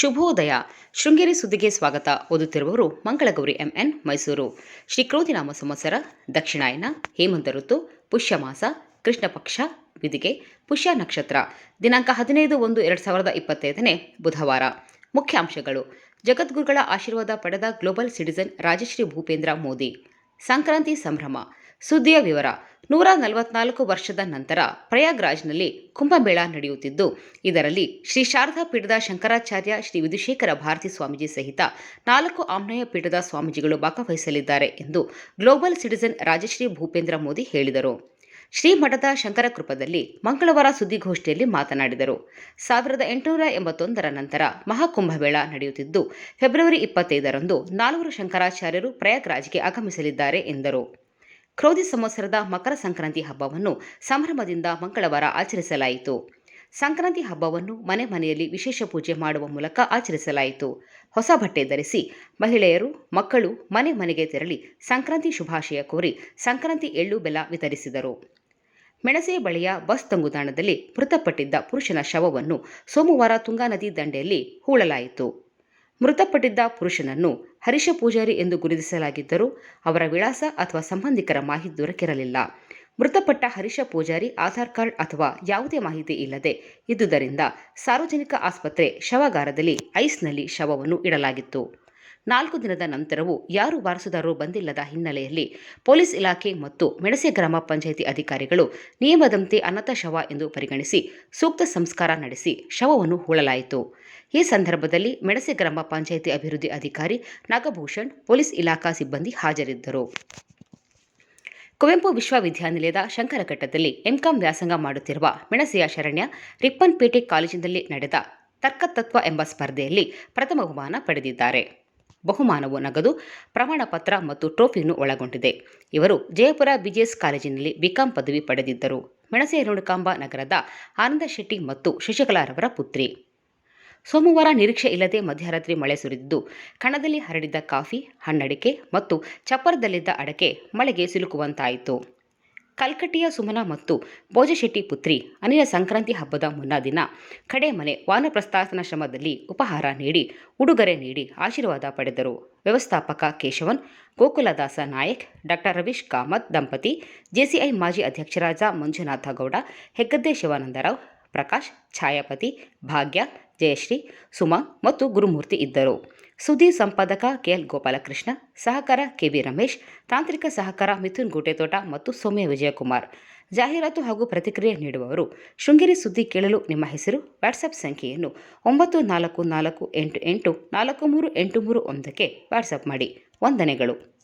ಶುಭೋದಯ. ಶೃಂಗೇರಿ ಸುದ್ದಿಗೆ ಸ್ವಾಗತ. ಓದುತ್ತಿರುವವರು ಮಂಗಳಗೌರಿ ಎಂಎನ್ ಮೈಸೂರು. ಶ್ರೀ ಕ್ರೋಧಿನಾಮ ಸಂವತ್ಸರ, ದಕ್ಷಿಣಾಯನ, ಹೇಮಂತ ಋತು, ಪುಷ್ಯಮಾಸ ಕೃಷ್ಣ ಪಕ್ಷ ವಿಧಿಗೆ ಪುಷ್ಯ ನಕ್ಷತ್ರ. ದಿನಾಂಕ ಹದಿನೈದು ಒಂದು ಎರಡು ಸಾವಿರದ ಇಪ್ಪತ್ತೈದನೇ ಬುಧವಾರ. ಮುಖ್ಯಾಂಶಗಳು. ಜಗದ್ಗುರುಗಳ ಆಶೀರ್ವಾದ ಪಡೆದ ಗ್ಲೋಬಲ್ ಸಿಟಿಜನ್ ರಾಜಶ್ರೀ ಭೂಪೇಂದ್ರ ಮೋದಿ. ಸಂಕ್ರಾಂತಿ ಸಂಭ್ರಮ. ಸುದ್ದಿಯ ವಿವರ. ನೂರ ನಲವತ್ನಾಲ್ಕು ವರ್ಷದ ನಂತರ ಪ್ರಯಾಗ್ರಾಜ್ನಲ್ಲಿ ಕುಂಭಮೇಳ ನಡೆಯುತ್ತಿದ್ದು, ಇದರಲ್ಲಿ ಶ್ರೀ ಶಾರದಾ ಪೀಠದ ಶಂಕರಾಚಾರ್ಯ ಶ್ರೀ ವಿಧುಶೇಖರ ಭಾರತಿ ಸ್ವಾಮೀಜಿ ಸಹಿತ ನಾಲ್ಕು ಆಮ್ನಯ ಪೀಠದ ಸ್ವಾಮೀಜಿಗಳು ಭಾಗವಹಿಸಲಿದ್ದಾರೆ ಎಂದು ಗ್ಲೋಬಲ್ ಸಿಟಿಜನ್ ರಾಜಶ್ರೀ ಭೂಪೇಂದ್ರ ಮೋದಿ ಹೇಳಿದರು. ಶ್ರೀಮಠದ ಶಂಕರಕೃಪದಲ್ಲಿ ಮಂಗಳವಾರ ಸುದ್ದಿಗೋಷ್ಠಿಯಲ್ಲಿ ಮಾತನಾಡಿದರು. ಸಾವಿರದ ಎಂಟುನೂರ ಎಂಬತ್ತೊಂದರ ನಂತರ ಮಹಾಕುಂಭಮೇಳ ನಡೆಯುತ್ತಿದ್ದು, ಫೆಬ್ರವರಿ ಇಪ್ಪತ್ತೈದರಂದು ನಾಲ್ವರು ಶಂಕರಾಚಾರ್ಯರು ಪ್ರಯಾಗ್ರಾಜ್ಗೆ ಆಗಮಿಸಲಿದ್ದಾರೆ ಎಂದರು. ಕ್ರೋಧಿ ಸಂವತ್ಸರದ ಮಕರ ಸಂಕ್ರಾಂತಿ ಹಬ್ಬವನ್ನು ಸಂಭ್ರಮದಿಂದ ಮಂಗಳವಾರ ಆಚರಿಸಲಾಯಿತು. ಸಂಕ್ರಾಂತಿ ಹಬ್ಬವನ್ನು ಮನೆ ಮನೆಯಲ್ಲಿ ವಿಶೇಷ ಪೂಜೆ ಮಾಡುವ ಮೂಲಕ ಆಚರಿಸಲಾಯಿತು. ಹೊಸ ಬಟ್ಟೆ ಧರಿಸಿ ಮಹಿಳೆಯರು, ಮಕ್ಕಳು ಮನೆ ಮನೆಗೆ ತೆರಳಿ ಸಂಕ್ರಾಂತಿ ಶುಭಾಶಯ ಕೋರಿ ಸಂಕ್ರಾಂತಿ ಎಳ್ಳು ಬೆಲ್ಲ ವಿತರಿಸಿದರು. ಮೆಣಸೆ ಬಳಿಯ ಬಸ್ ತಂಗುದಾಣದಲ್ಲಿ ಮೃತಪಟ್ಟಿದ್ದ ಪುರುಷನ ಶವವನ್ನು ಸೋಮವಾರ ತುಂಗಾ ನದಿ ದಂಡೆಯಲ್ಲಿ ಹೂಳಲಾಯಿತು. ಮೃತಪಟ್ಟಿದ್ದ ಪುರುಷನನ್ನು ಹರೀಶ ಪೂಜಾರಿ ಎಂದು ಗುರುತಿಸಲಾಗಿದ್ದರೂ ಅವರ ವಿಳಾಸ ಅಥವಾ ಸಂಬಂಧಿಕರ ಮಾಹಿತಿ ದೊರಕಿರಲಿಲ್ಲ. ಮೃತಪಟ್ಟ ಹರೀಶ ಪೂಜಾರಿ ಆಧಾರ್ ಕಾರ್ಡ್ ಅಥವಾ ಯಾವುದೇ ಮಾಹಿತಿ ಇಲ್ಲದೆ ಇದ್ದುದರಿಂದ ಸಾರ್ವಜನಿಕ ಆಸ್ಪತ್ರೆ ಶವಾಗಾರದಲ್ಲಿ ಐಸ್ನಲ್ಲಿ ಶವವನ್ನು ಇಡಲಾಗಿತ್ತು. ನಾಲ್ಕು ದಿನದ ನಂತರವೂ ಯಾರು ವಾರಸುದಾರರು ಬಂದಿಲ್ಲದ ಹಿನ್ನೆಲೆಯಲ್ಲಿ ಪೊಲೀಸ್ ಇಲಾಖೆ ಮತ್ತು ಮೆಣಸೆ ಗ್ರಾಮ ಪಂಚಾಯಿತಿ ಅಧಿಕಾರಿಗಳು ನಿಯಮದಂತೆ ಅನಥ ಶವ ಎಂದು ಪರಿಗಣಿಸಿ ಸೂಕ್ತ ಸಂಸ್ಕಾರ ನಡೆಸಿ ಶವವನ್ನು ಹೂಳಲಾಯಿತು. ಈ ಸಂದರ್ಭದಲ್ಲಿ ಮೆಣಸೆ ಗ್ರಾಮ ಪಂಚಾಯಿತಿ ಅಭಿವೃದ್ಧಿ ಅಧಿಕಾರಿ ನಾಗಭೂಷಣ್, ಪೊಲೀಸ್ ಇಲಾಖಾ ಸಿಬ್ಬಂದಿ ಹಾಜರಿದ್ದರು. ಕುವೆಂಪು ವಿಶ್ವವಿದ್ಯಾನಿಲಯದ ಶಂಕರಘಟ್ಟದಲ್ಲಿ ಎಂಕಾಂ ವ್ಯಾಸಂಗ ಮಾಡುತ್ತಿರುವ ಮೆಣಸೆಯ ಶರಣ್ಯ ರಿಪ್ಪನ್ಪೇಟೆ ಕಾಲೇಜಿನಲ್ಲಿ ನಡೆದ ತರ್ಕತತ್ವ ಎಂಬ ಸ್ಪರ್ಧೆಯಲ್ಲಿ ಪ್ರಥಮ ಬಹುಮಾನ ಪಡೆದಿದ್ದಾರೆ. ಬಹುಮಾನವು ನಗದು, ಪ್ರಮಾಣ ಪತ್ರ ಮತ್ತು ಟ್ರೋಫಿಯನ್ನು ಒಳಗೊಂಡಿದೆ. ಇವರು ಜಯಪುರ ಬಿಜಿಎಸ್ ಕಾಲೇಜಿನಲ್ಲಿ ಬಿಕಾಂ ಪದವಿ ಪಡೆದಿದ್ದರು. ಮೆಣಸೆ ರೇಣುಕಾಂಬ ನಗರದ ಆನಂದ ಶೆಟ್ಟಿ ಮತ್ತು ಶಶಿಕಲಾರವರ ಪುತ್ರಿ. ಸೋಮವಾರ ನಿರೀಕ್ಷೆ ಇಲ್ಲದೆ ಮಧ್ಯರಾತ್ರಿ ಮಳೆ ಸುರಿದಿದ್ದು, ಕಣದಲ್ಲಿ ಹರಡಿದ್ದ ಕಾಫಿ, ಹಣ್ಣಡಿಕೆ ಮತ್ತು ಚಪ್ಪರದಲ್ಲಿದ್ದ ಅಡಕೆ ಮಳೆಗೆ ಸಿಲುಕುವಂತಾಯಿತು. ಕಲ್ಕಟ್ಟಿಯ ಸುಮನ ಮತ್ತು ಭೋಜಶೆಟ್ಟಿ ಪುತ್ರಿ ಅನಿಲ ಸಂಕ್ರಾಂತಿ ಹಬ್ಬದ ಮುನ್ನಾ ದಿನ ಕಡೆ ಮನೆ ವಾನಪ್ರಸ್ಥಾನಾಶ್ರಮದಲ್ಲಿ ಉಪಹಾರ ನೀಡಿ, ಉಡುಗೊರೆ ನೀಡಿ ಆಶೀರ್ವಾದ ಪಡೆದರು. ವ್ಯವಸ್ಥಾಪಕ ಕೇಶವನ್, ಗೋಕುಲದಾಸ ನಾಯಕ್ ಡಾಕ್ಟರ್ ರವೀಶ್ ಕಾಮತ್, ದಂಪತಿ, ಜೆಸಿಐ ಮಾಜಿ ಅಧ್ಯಕ್ಷರಾದ ಮಂಜುನಾಥ ಗೌಡ, ಹೆಗ್ಗದ್ದೆ ಶಿವಾನಂದರಾವ್, ಪ್ರಕಾಶ್, ಛಾಯಾಪತಿ, ಭಾಗ್ಯ ಜಯಶ್ರೀ, ಸುಮಾ ಮತ್ತು ಗುರುಮೂರ್ತಿ ಇದ್ದರು. ಸುದ್ದಿ ಸಂಪಾದಕ ಕೆಎಲ್ ಗೋಪಾಲಕೃಷ್ಣ, ಸಹಕಾರ ಕೆವಿ ರಮೇಶ್, ತಾಂತ್ರಿಕ ಸಹಕಾರ ಮಿಥುನ್ ಗುಟೆತೋಟ ಮತ್ತು ಸೌಮ್ಯ ವಿಜಯಕುಮಾರ್. ಜಾಹೀರಾತು ಹಾಗೂ ಪ್ರತಿಕ್ರಿಯೆ ನೀಡುವವರು, ಶೃಂಗೇರಿ ಸುದ್ದಿ ಕೇಳಲು ನಿಮ್ಮ ಹೆಸರು ವಾಟ್ಸಪ್ ಸಂಖ್ಯೆಯನ್ನು ಒಂಬತ್ತು ನಾಲ್ಕು ನಾಲ್ಕು ಎಂಟು ಎಂಟು ನಾಲ್ಕು ಮೂರು ಎಂಟು ಮೂರು ಒಂದಕ್ಕೆ ವಾಟ್ಸಪ್ ಮಾಡಿ. ವಂದನೆಗಳು.